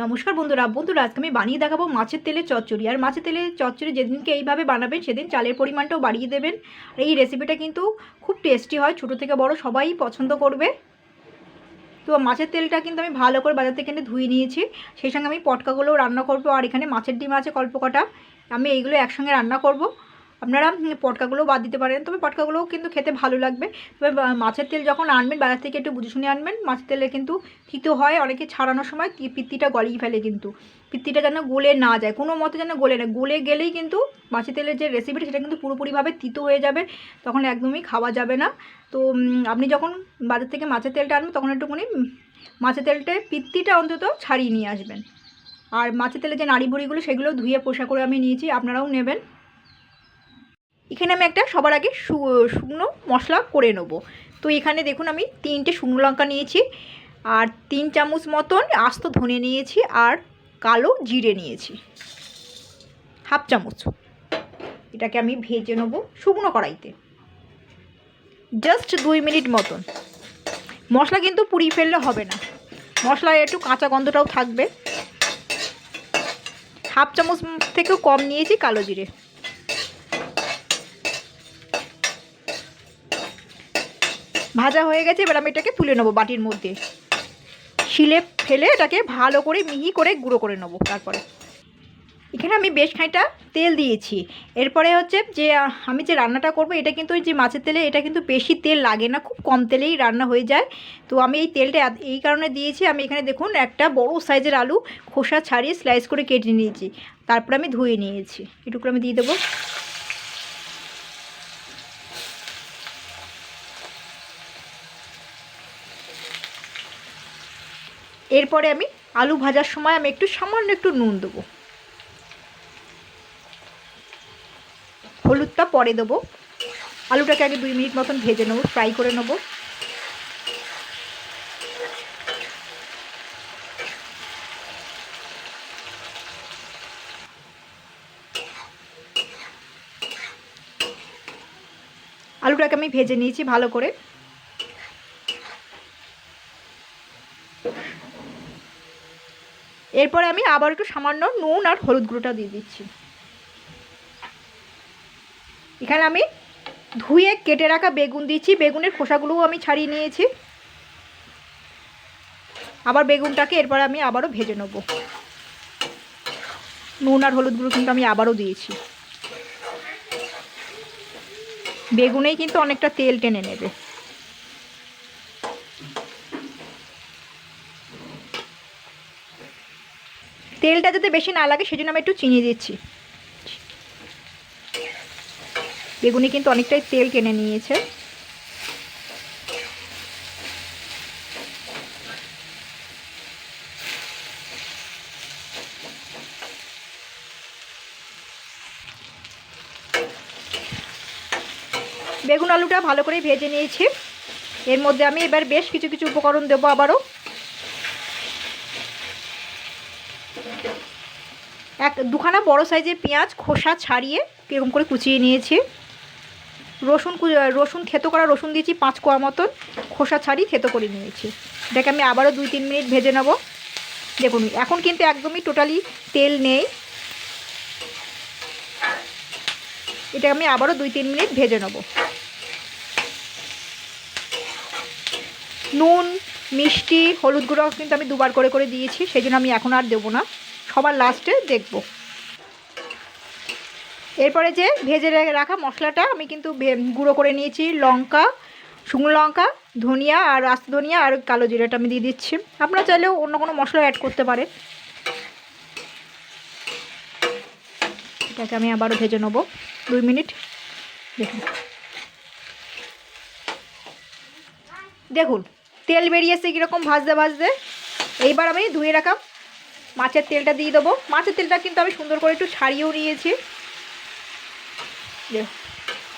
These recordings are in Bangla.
নমস্কার বন্ধুরা বন্ধুরা, আজকে আমি বানিয়ে দেখাবো মাছের তেলে চচ্চড়ি। আর মাছের তেলের চচ্চড়ি যেদিনকে এইভাবে বানাবেন, সেদিন চালের পরিমাণটাও বাড়িয়ে দেবেন। আর এই রেসিপিটা কিন্তু খুব টেস্টি হয়, ছোটো থেকে বড় সবাই পছন্দ করবে। তো মাছের তেলটা কিন্তু আমি ভালো করে বাজার থেকে এনে ধুয়ে নিয়েছি। সেই সঙ্গে আমি পটকাগুলোও রান্না করব, আর এখানে মাছের ডিম আছে কল্প কটা আমি এইগুলো একসঙ্গে রান্না করব। আপনারা পটকাগুলোও বাদ দিতে পারেন। তবে পটকাগুলোও কিন্তু খেতে ভালো লাগবে। তবে মাছের তেল যখন আনবেন, বাজার থেকে একটু বুঝে শুনে আনবেন, মাছের তেলে কিন্তু তিতো হয়। অনেকে ছাড়ানোর সময় পিত্তিটা গলিয়ে ফেলে কিন্তু। পিত্তিটা যেন গলে না যায়, কোনো মতে যেন গলে না গলে গেলেই কিন্তু মাছের তেলের যে রেসিপিটা সেটা কিন্তু পুরোপুরিভাবে তিতো হয়ে যাবে, তখন একদমই খাওয়া যাবে না। তো আপনি যখন বাজার থেকে মাছের তেলটা আনবেন, তখন একটুখানি মাছের তেলটা, পিত্তিটা অন্তত ছাড়িয়ে নিয়ে আসবেন। আর মাছের তেলে যে নাড়ি বুড়িগুলো সেগুলো ধুয়ে, পোষা করে আমি নিয়েছি, আপনারাও নেবেন। এখানে আমি একটা সবার আগে শুকনো মশলা করে নেব। তো এখানে দেখুন আমি তিনটে শুকনো লঙ্কা নিয়েছি, আর তিন চামচ মতন আস্ত ধনে নিয়েছি, আর কালো জিরে নিয়েছি। হাফ চামচ। এটাকে আমি ভেজে নেব শুকনো কড়াইতে। জাস্ট দুই মিনিট মতন। মশলা কিন্তু পুড়িয়ে ফেললে হবে না। মশলায় একটু কাঁচা গন্ধটাও থাকবে। হাফ চামচ থেকেও কম নিয়েছি কালো জিরে। ভাজা হয়ে গেছে, এবার আমি এটাকে তুলে নেব বাটির মধ্যে। শিলে ফেলে এটাকে ভালো করে মিহি করে গুঁড়ো করে নেব তারপরে। এখানে আমি বেশ খানিকটা তেল দিয়েছি। এরপরে হচ্ছে যে, আমি যে রান্নাটা করব, এটা কিন্তু ওই যে মাছের তেলে, এটা কিন্তু বেশি তেল লাগে না, খুব কম তেলেই রান্না হয়ে যায়। তো আমি এই তেলটা এই কারণে দিয়েছি, আমি এখানে দেখুন একটা বড় সাইজের আলু খোসা ছাড়িয়ে স্লাইস করে কেটে নিয়েছি। তারপরে আমি ধুয়ে নিয়েছি। এটুকু আমি দিয়ে দেবো। এরপরে আমি আলু ভাজার সময় আমি একটু সামান্য একটু নুন দেবো। হলুদটা পরে দেবো। আলুটাকে আগে দুই মিনিট মতন ভেজে নেব, ফ্রাই করে নেব। আলুটাকে আমি ভেজে নিয়েছি ভালো করে। এরপরে আমি আবার একটু সামান্য নুন আর হলুদ গুঁড়োটা দিয়ে দিচ্ছি। এখানে আমি ধুয়ে কেটে রাখা বেগুন দিচ্ছি বেগুনের খোসাগুলোও আমি ছাড়িয়ে নিয়েছি। আবার বেগুনটাকে এরপরে আমি আবারও ভেজে নেব। নুন আর হলুদ গুঁড়ো কিন্তু আমি আবারও দিয়েছি। বেগুনেই কিন্তু অনেকটা তেল টেনে নেবে। তেলটা যাতে বেশি না লাগে, সেজন্য আমি একটু চিনি দিচ্ছি। বেগুনি কিন্তু অনেকটাই তেল টেনে নিয়েছে। বেগুন আলুটা ভালো করে ভেজে নিয়েছি। এর মধ্যে আমি এবার বেশ কিছু কিছু উপকরণ দেবো আবারও। এক দুখানা বড় সাইজের পেঁয়াজ খোসা ছাড়িয়ে কীরকম করে কুচিয়ে নিয়েছি। রসুন রসুন থেতো করা রসুন দিয়েছি পাঁচ কোয়া মতন। খোসা ছাড়িয়ে থেতো করে নিয়েছি। এটাকে আমি আবারও দুই তিন মিনিট ভেজে নেব। দেখুন, এখন কিন্তু একদমই টোটালি তেল নেই। এটা আমি আবারও দুই তিন মিনিট ভেজে নেব। নুন মিষ্টি, হলুদ গুঁড়ো কিন্তু আমি দুবার করে করে দিয়েছি সেই জন্য আমি এখন আর দেবো না। সবার লাস্টে দেখব। এরপরে যে ভেজে রাখা মশলাটা আমি কিন্তু গুঁড়ো করে নিয়েছি, লঙ্কা, শুকনো লঙ্কা, ধনিয়া আর আস্ত ধনিয়া আর কালো জিরাটা আমি দিয়ে দিচ্ছি। আপনারা চাইলেও অন্য কোনো মশলা অ্যাড করতে পারেন। এটাকে আমি আবারও ভেজে নেব। দুই মিনিট। দেখুন। দেখুন। তেল বেরিয়েছে কীরকম ভাজতে ভাজতে। এইবার আমি ধুয়ে রাখা মাছের তেলটা দিয়ে দেবো। মাছের তেলটা কিন্তু আমি সুন্দর করে একটু ছাড়িয়েও নিয়েছি।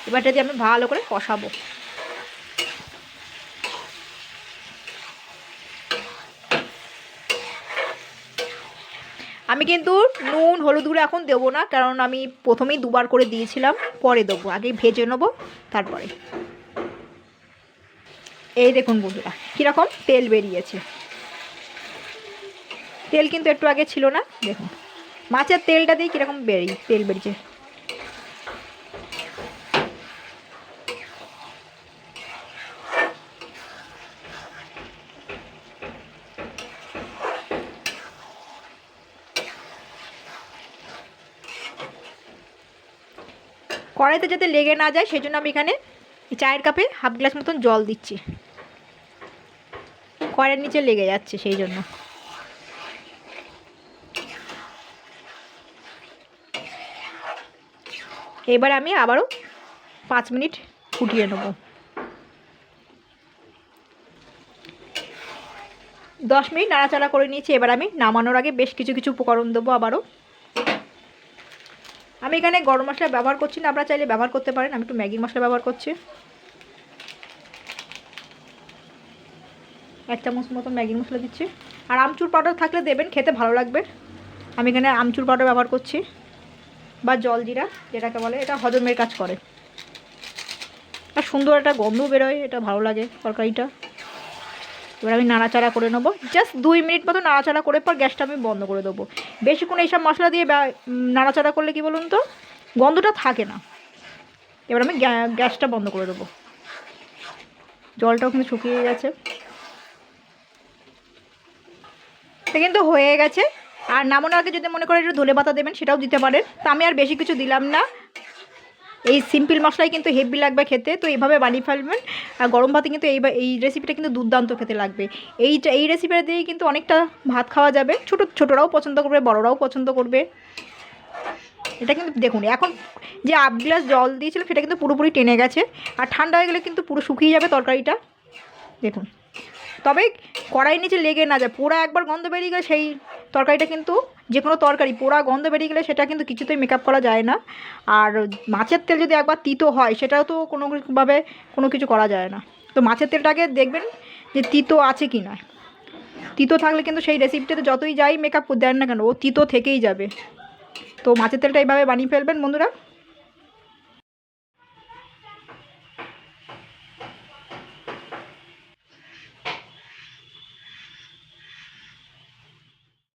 এবারটা দিয়ে আমি ভালো করে কষাবো। আমি কিন্তু নুন, হলুদ গুঁড়ো এখন দেবো না, কারণ আমি প্রথমেই দুবার করে দিয়েছিলাম, পরে দেবো। আগে ভেজে নেব, তারপরে। এই দেখুন বন্ধুরা, কীরকম তেল বেরিয়েছে। তেল কিন্তু একটু আগে ছিল না, দেখুন। মাছের তেলটা দিয়ে কীরকম বেরিয়ে তেল বেরিয়েছে। কড়াইতে যাতে লেগে না যায় সেই জন্য আমি এখানে চায়ের কাপে হাফ গ্লাস মতন জল দিচ্ছি। কড়াইয়ের নিচে লেগে যাচ্ছে সেই জন্য। এবার আমি আবারও পাঁচ মিনিট ফুটিয়ে নেব। দশ মিনিট নাড়াচাড়া করে নিয়েছি, এবার আমি নামানোর আগে বেশ কিছু কিছু উপকরণ দেবো আবারও। আমি এখানে গরম মশলা ব্যবহার করছি না, আপনারা চাইলে ব্যবহার করতে পারেন। আমি একটু ম্যাগি মশলা ব্যবহার করছি। এক চামচ মতো ম্যাগি মশলা দিচ্ছি। আর আমচুর পাউডার থাকলে দেবেন, খেতে ভালো লাগবে। আমি এখানে আমচুর পাউডার ব্যবহার করছি। বা জল জিরা, যেটাকে বলে, এটা হজমের কাজ করে। আর সুন্দর একটা গন্ধ বেরোয়, এটা ভালো লাগে তরকারিটা। এবার আমি নাড়াচাড়া করে নেব। জাস্ট দুই মিনিট মতো নাড়াচাড়া করে পর গ্যাসটা আমি বন্ধ করে দেবো। বেশিক্ষণ এইসব মশলা দিয়ে নাড়াচাড়া করলে কি বলুন তো? গন্ধটা থাকে না। এবার আমি গ্যা- গ্যাসটা বন্ধ করে দেবো। জলটাও কিন্তু শুকিয়ে গেছে। এটা কিন্তু হয়ে গেছে। আর নামানোর আগে যদি মনে করেন একটু ধনে পাতা দেবেন, সেটাও দিতে পারেন। তা আমি আর বেশি কিছু দিলাম না। এই সিম্পল মশলাই কিন্তু হেভি লাগবে খেতে, তো এইভাবে বানিয়ে ফেলবেন। আর গরম ভাতে কিন্তু এই এই রেসিপিটা কিন্তু দুর্দান্ত খেতে লাগবে। এইটা, এই রেসিপিটা দিয়ে কিন্তু অনেকটা ভাত খাওয়া যাবে। ছোটো, ছোটোরাও পছন্দ করবে, বড়রাও পছন্দ করবে। এটা কিন্তু দেখুন, এখন যে আট গ্লাস জল দিয়েছিল, সেটা কিন্তু পুরোপুরি টেনে গেছে। আর ঠান্ডা হয়ে গেলে কিন্তু পুরো শুকিয়ে যাবে তরকারিটা। দেখুন। তবে কড়াই নিচে লেগে না যায় পোড়া একবার গন্ধ বেরিয়ে গেলে সেই তরকারিটা কিন্তু যে কোনো তরকারি, পোড়া গন্ধ বেরিয়ে গেলে সেটা কিন্তু কিছুতেই মেকআপ করা যায় না। আর মাছের তেল যদি একবার তিতো হয়, সেটাও তো কোনোভাবে কোনো কিছু করা যায় না। তো মাছের তেলটাকে দেখবেন যে তিতো আছে কি না। তিতো থাকলে কিন্তু সেই রেসিপিটাতে যতই যাই মেকআপ দেন না কেন, ও তিতো থেকেই যাবে। তো মাছের তেলটা এইভাবে বানিয়ে ফেলবেন বন্ধুরা।